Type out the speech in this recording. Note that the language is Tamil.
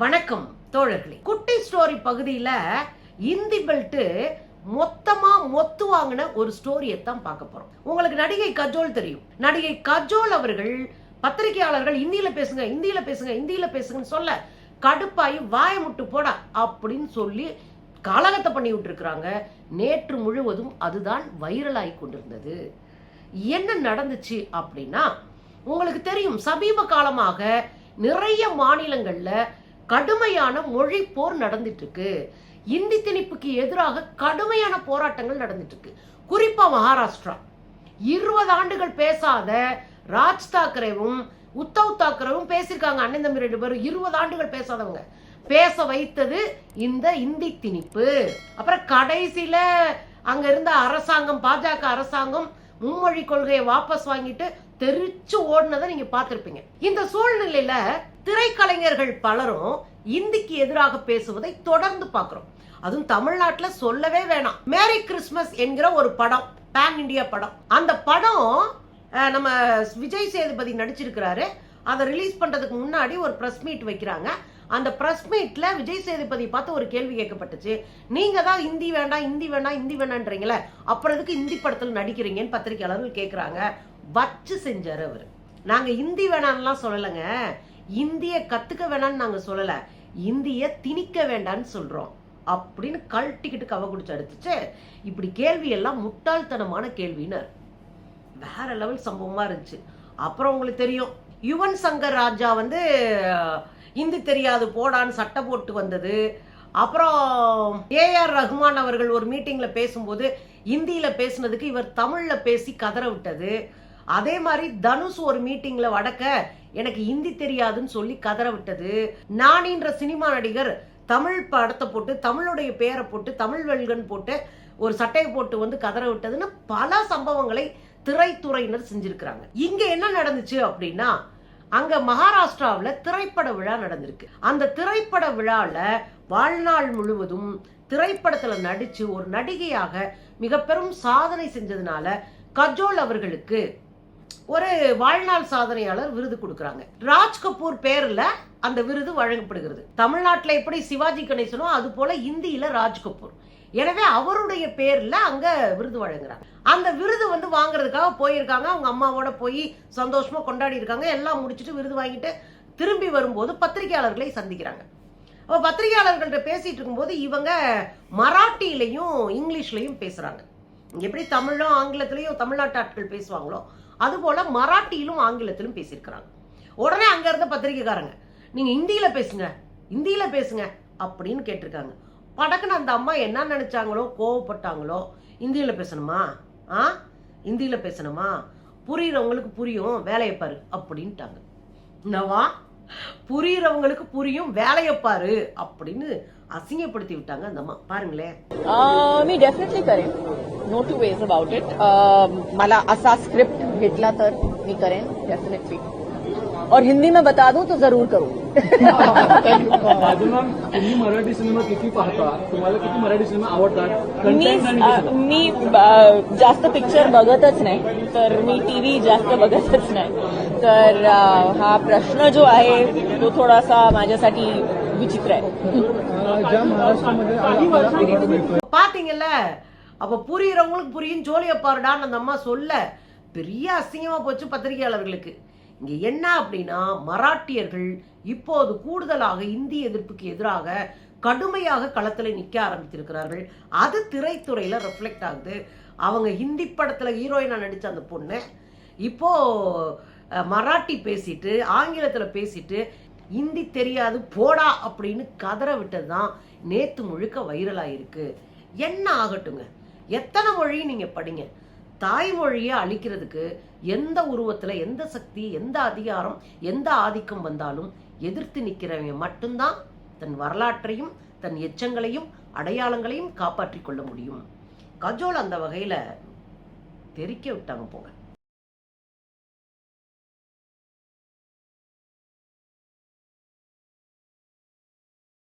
வணக்கம் தோழர்களே. குட்டி ஸ்டோரி பகுதியில் இந்தி பெல்ட்டு மொத்தமா மொத்து வாங்கின ஒரு ஸ்டோரியை தான் பார்க்க போறோம். உங்களுக்கு நடிகை கஜோல் தெரியும். நடிகை கஜோல் அவர்கள் பத்திரிகையாளர்கள் இந்தியில பேசுங்க இந்தியில பேசுங்க இந்தியில பேசுங்கன்னு சொல்ல கடுப்பாயி வாய முட்டு போடா அப்படின்னு சொல்லி கலகத்தை பண்ணி விட்டுருக்குறாங்க. நேற்று முழுவதும் அதுதான் வைரலாகி கொண்டிருந்தது. என்ன நடந்துச்சு அப்படின்னா உங்களுக்கு தெரியும் சமீப காலமாக நிறைய மாநிலங்கள்ல கடுமையான மொழி போர் நடந்துட்டு இருக்கு இந்தி திணிப்புக்கு எதிராக கடுமையான போராட்டங்கள் நடந்துட்டு இருக்கு குறிப்பா மகாராஷ்டிரா. இருபது ஆண்டுகள் பேசாத ராஜ் தாக்கரேவும் உத்தவ் தாக்கரேவும் பேசியிருக்காங்க அண்ணன் தம்பி ரெண்டு பேரும். இருபது ஆண்டுகள் பேசாதவங்க. பேச வைத்தது இந்த இந்தி திணிப்பு. அப்புறம் கடைசியில அங்க இருந்த அரசாங்கம் பாஜக அரசாங்கம் மும்மொழி கொள்கையை வாபஸ் வாங்கிட்டு தெரிச்சு ஓடுனதை நீங்க பார்த்துருப்பீங்க. இந்த சூழ்நிலையில திரைக்கலைஞர்கள் பலரும் இந்திக்கு எதிராக பேசுவதை தொடர்ந்து பார்க்கிறோம். அதுவும் தமிழ்நாட்டில் சொல்லவே வேணாம். மேரி கிறிஸ்மஸ் என்கிற ஒரு படம் பேன் இந்தியா படம். அந்த படம் நம்ம விஜய் சேதுபதி நடிச்சிருக்கிறாரு. அதை ரிலீஸ் பண்ணுறதுக்கு முன்னாடி ஒரு ப்ரெஸ் மீட் வைக்கிறாங்க. அந்த ப்ரெஸ் மீட்டில் விஜய் சேதுபதி பார்த்து ஒரு கேள்வி கேட்கப்பட்டுச்சு. நீங்கள் தான் இந்தி வேண்டாம் இந்தி வேண்டாம் இந்தி வேண்டான்றீங்களே? அப்புறம் எதுக்கு இந்தி படத்தில் நடிக்கிறீங்கன்னு பத்திரிகையாளர்கள் கேட்குறாங்க வச்சு செஞ்சார் அவர். நாங்கள் இந்தி வேணாம்லாம் சொல்லலைங்க. இந்திய கத்துக்க வேணாம்னு நாங்க சொல்லல. இந்திய திணிக்க வேண்டாம்னு சொல்றோம். அப்படின்னு கழட்டிக்கிட்டு கவ குடிச்சு அடிச்சுச்சு. இப்படி கேள்வி எல்லாம் முட்டாள்தனமான கேள்வினர் வேற லெவல் சம்பவமா இருந்துச்சு. அப்புறம் உங்களுக்கு தெரியும் யுவன் சங்கர் ராஜா வந்து இந்தி தெரியாது போடான்னு சட்டை போட்டு வந்தது. அப்புறம் ஏஆர் ரஹ்மான் அவர்கள் ஒரு மீட்டிங்ல பேசும்போது இந்தியில பேசுனதுக்கு இவர் தமிழ்ல பேசி கதற விட்டது. அதே மாதிரி தனுஷ் ஒரு மீட்டிங்ல வடக்க எனக்கு ஹிந்தி தெரியாதுன்னு சொல்லி கதற விட்டது. நானின்ற சினிமா நடிகர் தமிழ் படத்தை போட்டு தமிழுடைய பேரை போட்டு தமிழ் வெல்கன் போட்டு ஒரு சட்டையை போட்டு வந்து கதற விட்டதுன்னு பல சம்பவங்களை திரைத்துறையினர் செஞ்சிருக்கிறாங்க. இங்க என்ன நடந்துச்சு அப்படின்னா அங்க மகாராஷ்டிராவுல திரைப்பட விழா நடந்திருக்கு. அந்த திரைப்பட விழால வாழ்நாள் முழுவதும் திரைப்படத்துல நடிச்சு ஒரு நடிகையாக மிக பெரும் சாதனை செஞ்சதுனால கஜோல் அவர்களுக்கு ஒரு வாழ்நாள் சாதனையாளர் விருது கொடுக்குறாங்க. ராஜ் கபூர் பேர்ல அந்த விருது வழங்கப்படுகிறது. தமிழ்நாட்டில் எப்படி சிவாஜி கணேசனோ அது போல இந்தியில ராஜ் கபூர். எனவே அவருடைய பேர்ல அங்க விருது வழங்குறாங்க. அந்த விருது வந்து வாங்குறதுக்காக போயிருக்காங்க. அவங்க அம்மாவோட போய் சந்தோஷமா கொண்டாடி இருக்காங்க. எல்லாம் முடிச்சுட்டு விருது வாங்கிட்டு திரும்பி வரும்போது பத்திரிகையாளர்களை சந்திக்கிறாங்க. அப்போ பத்திரிகையாளர்கள்ட்ட பேசிட்டு இருக்கும்போது இவங்க மராட்டியிலையும் இங்கிலீஷ்லையும் பேசுறாங்க. எப்படி தமிழும் ஆங்கிலத்திலையும் தமிழ்நாட்டு ஆட்கள் பேசுவாங்களோ அதுபோல மராட்டியிலும் ஆங்கிலத்திலும் பேசியிருக்கிறாங்க. உடனே அங்க இருந்த பத்திரிகைக்காரங்க நீங்க இந்தியில பேசுங்க இந்தியில பேசுங்க அப்படின்னு கேட்டிருக்காங்க. படக்குன்னு அந்த அம்மா என்ன நினைச்சாங்களோ கோவப்பட்டாங்களோ இந்தியில பேசணுமா? ஆ? இந்தியில பேசணுமா? புரியுறவங்களுக்கு புரியும் வேலையை பாரு அப்படின்ட்டாங்க. என்னவா? புரியுறவங்களுக்கு புரியும் வேலையை பாரு அப்படின்னு அசிங்கப்படுத்தி விட்டாங்க அந்த அம்மா. பாருங்களேன். No two ways about it. मला असा स्क्रिप्ट भेटला तर मी करेन डेफिनेटली और हिंदी में बता दूँ तो ज़रूर करूँ. तुम्ही मराठी सिनेमा किती पाहता? तुम्हाला किती मराठी सिनेमा आवडतात? मी? मी जास्त पिक्चर बघतच नाही तर मी टीव्ही जास्त बघतच नाही. तर हा प्रश्न जो आहे तो थोडासा माझ्यासाठी विचित्र आहे. அப்போ புரிகிறவங்களுக்கு புரியும் ஜோலியை பாருடான்னு அந்த அம்மா சொல்ல பெரிய அசிங்கமாக போச்சு பத்திரிகையாளர்களுக்கு. இங்கே என்ன அப்படின்னா மராட்டியர்கள் இப்போது கூடுதலாக இந்திய எதிர்ப்புக்கு எதிராக கடுமையாக களத்தில் நிற்க ஆரம்பித்திருக்கிறார்கள். அது திரைத்துறையில் ரெஃப்ளெக்ட் ஆகுது. அவங்க ஹிந்தி படத்தில் ஹீரோயினாக நடித்த அந்த பொண்ணு இப்போது மராட்டி பேசிட்டு ஆங்கிலத்தில் பேசிட்டு ஹிந்தி தெரியாது போடா அப்படின்னு கதற விட்டது தான் நேற்று முழுக்க வைரலாக இருக்குது என்ன ஆகட்டுங்க? எத்தனை மொழியும் நீங்கள் படிங்க? தாய்மொழியை அழிக்கிறதுக்கு எந்த உருவத்தில் எந்த சக்தி எந்த அதிகாரம் எந்த ஆதிக்கம் வந்தாலும் எதிர்த்து நிற்கிறவங்க மட்டும்தான் தன் வரலாற்றையும் தன் எச்சங்களையும் அடையாளங்களையும் காப்பாற்றிக் கொள்ள முடியும். கஜோல் அந்த வகையில் தெரிக்க விட்டாங்க போங்க.